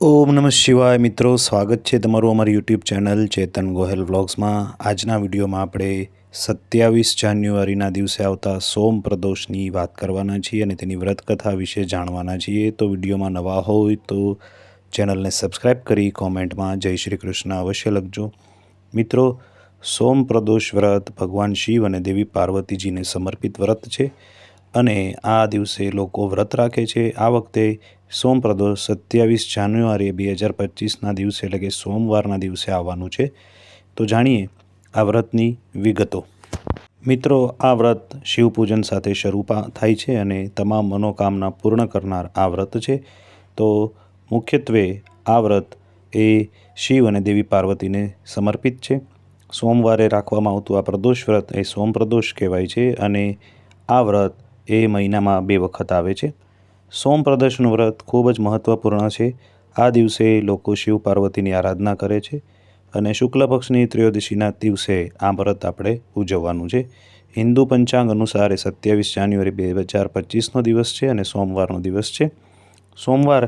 ઓમ નમઃ શિવાય મિત્રો, સ્વાગત છે તમારું અમારી યુટ્યુબ ચેનલ ચેતન ગોહેલ વ્લોગ્સમાં. આજના વિડીયોમાં આપણે સત્યાવીસ જાન્યુઆરીના દિવસે આવતા સોમ પ્રદોષની વાત કરવાના છીએ અને તેની વ્રત કથા વિશે જાણવાના છીએ. તો વિડીયોમાં નવા હોય તો ચેનલને સબસ્ક્રાઈબ કરી કોમેન્ટમાં જય શ્રી કૃષ્ણ અવશ્ય લખજો. મિત્રો, સોમ પ્રદોષ વ્રત ભગવાન શિવ અને દેવી પાર્વતીજીને સમર્પિત વ્રત છે અને આ દિવસે લોકો વ્રત રાખે છે. આ વખતે સોમ પ્રદોષ સત્યાવીસ જાન્યુઆરી બે હજાર પચીસના દિવસે એટલે કે સોમવારના દિવસે આવવાનું છે. તો જાણીએ આ વ્રતની વિગતો. મિત્રો, આ વ્રત શિવપૂજન સાથે શરૂ થાય છે અને તમામ મનોકામના પૂર્ણ કરનાર આ વ્રત છે. તો મુખ્યત્વે આ વ્રત એ શિવ અને દેવી પાર્વતીને સમર્પિત છે. સોમવારે રાખવામાં આવતું આ પ્રદોષ વ્રત એ સોમ પ્રદોષ કહેવાય છે અને આ વ્રત એ મહિનામાં બે વખત આવે છે. સોમ પ્રદર્શનું વ્રત ખૂબ જ મહત્ત્વપૂર્ણ છે. આ દિવસે લોકો શિવ પાર્વતીની આરાધના કરે છે અને શુક્લ પક્ષની ત્રયોદશીના દિવસે આ વ્રત આપણે ઉજવવાનું છે. હિન્દુ પંચાંગ અનુસાર એ સત્યાવીસ જાન્યુઆરી બે હજાર પચીસનો દિવસ છે અને સોમવારનો દિવસ છે. સોમવાર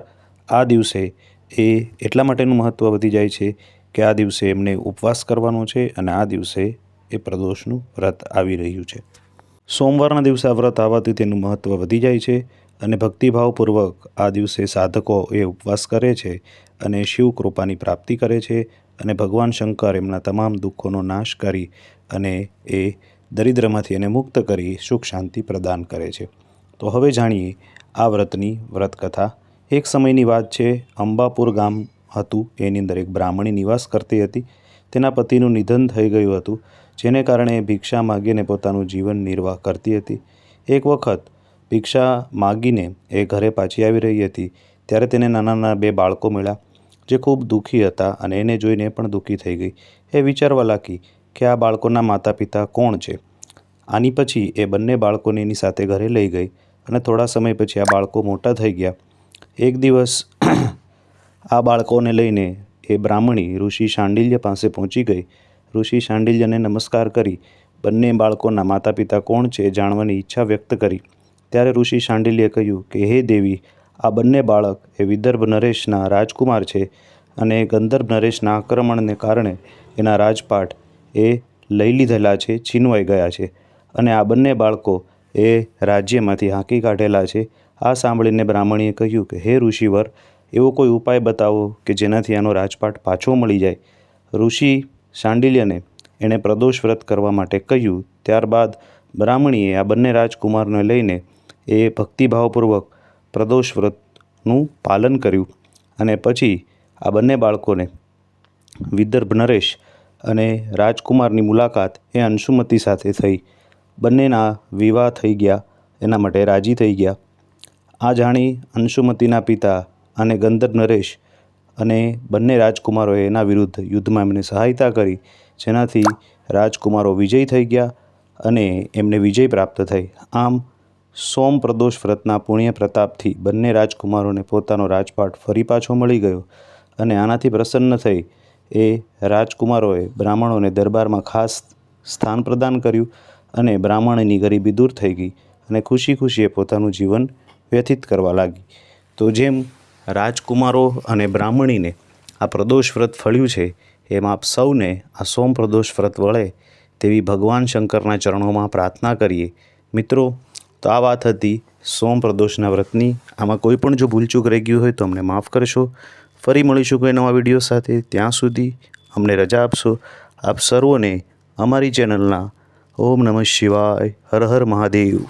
આ દિવસે એ એટલા માટેનું મહત્ત્વ વધી જાય છે કે આ દિવસે એમને ઉપવાસ કરવાનો છે અને આ દિવસે એ પ્રદોષનું વ્રત આવી રહ્યું છે. સોમવારના દિવસે આ વ્રત આવવાથી તેનું મહત્ત્વ વધી જાય છે. અને ભક્તિભાવપૂર્વક આ દિવસે સાધકો એ ઉપવાસ કરે છે અને શિવ કૃપાની પ્રાપ્તિ કરે છે અને ભગવાન શંકર એમના તમામ દુઃખોનો નાશ કરી અને એ દરિદ્રમાંથી એને મુક્ત કરી સુખ શાંતિ પ્રદાન કરે છે. તો હવે જાણીએ આ વ્રતની વ્રતકથા. એક સમયની વાત છે, અંબાપુર ગામ હતું, એની અંદર એક બ્રાહ્મણી નિવાસ કરતી હતી. તેના પતિનું નિધન થઈ ગયું હતું, જેને કારણે ભિક્ષા માગીને પોતાનું જીવન નિર્વાહ કરતી હતી. એક વખત ભિક્ષા માગીને એ ઘરે પાછી આવી રહી હતી, ત્યારે તેને નાના નાના બે બાળકો મળ્યા, જે ખૂબ દુઃખી હતા અને એને જોઈને પણ દુઃખી થઈ ગઈ. એ વિચારવા લાગી કે આ બાળકોના માતા પિતા કોણ છે? આની પછી એ બંને બાળકોને એની સાથે ઘરે લઈ ગઈ અને થોડા સમય પછી આ બાળકો મોટા થઈ ગયા. એક દિવસ આ બાળકોને લઈને એ બ્રાહ્મણી ઋષિ શાંડિલ્ય પાસે પહોંચી ગઈ. ઋષિ શાંડિલ્યને નમસ્કાર કરી. બંને બાળકોના માતા પિતા કોણ છે જાણવાની ઈચ્છા વ્યક્ત કરી. ત્યારે ઋષિ શાંડિલ્યે કહ્યું કે, હે દેવી, આ બંને બાળક એ વિદર્ભ નરેશના રાજકુમાર છે અને ગંધર્ભ નરેશના આક્રમણને કારણે એના રાજપાટ એ લઈ લીધેલા છે, છીનવાઈ ગયા છે અને આ બંને બાળકો એ રાજ્યમાંથી હાંકી કાઢેલા છે. આ સાંભળીને બ્રાહ્મણીએ કહ્યું કે, હે ઋષિવર, એવો કોઈ ઉપાય બતાવો કે જેનાથી આનો રાજપાટ પાછો મળી જાય. ઋષિ શાંડિલ્યને એણે પ્રદોષ વ્રત કરવા માટે કહ્યું, ત્યારબાદ બ્રાહ્મણીએ આ બંને રાજકુમારને લઈને એ ભક્તિભાવપૂર્વક પ્રદોષ વ્રતનું પાલન કર્યું અને પછી આ બંને બાળકોને વિદર્ભ નરેશ અને રાજકુમારની મુલાકાત એ અંશુમતી સાથે થઈ. બંનેના વિવાહ થઈ ગયા, એના માટે રાજી થઈ ગયા. આ જાણી અંશુમતીના પિતા અને ગંધર્વ નરેશ અને બંને રાજકુમારોએ એના વિરુદ્ધ યુદ્ધમાં એમને સહાયતા કરી, જેનાથી રાજકુમારો વિજય થઈ ગયા અને એમને વિજય પ્રાપ્ત થઈ. આમ સોમ પ્રદોષ વ્રતના પુણ્ય પ્રતાપથી બંને રાજકુમારોને પોતાનો રાજપાટ ફરી પાછો મળી ગયો અને આનાથી પ્રસન્ન થઈ એ રાજકુમારોએ બ્રાહ્મણોને દરબારમાં ખાસ સ્થાન પ્રદાન કર્યું અને બ્રાહ્મણની ગરીબી દૂર થઈ ગઈ અને ખુશી ખુશીએ પોતાનું જીવન વ્યતીત કરવા લાગી. તો જેમ રાજકુમારો અને બ્રાહ્મણીને આ પ્રદોષ વ્રત ફળ્યું છે, એમ આપ સૌને આ સોમ પ્રદોષ વ્રત વળે તેવી ભગવાન શંકરના ચરણોમાં પ્રાર્થના કરીએ. મિત્રો તો આ વાત હતી સોમ પ્રદોષના વ્રતની. આમાં કોઈ પણ જો ભૂલચૂક રહી ગયું હોય તો અમને માફ કરશો. ફરી મળીશું કોઈ નવા વીડિયો સાથે. ત્યાં સુધી અમને રજા આપશો. આપ સર્વોને અમારી ચેનલના ઓમ નમઃ શિવાય. હર હર મહાદેવ.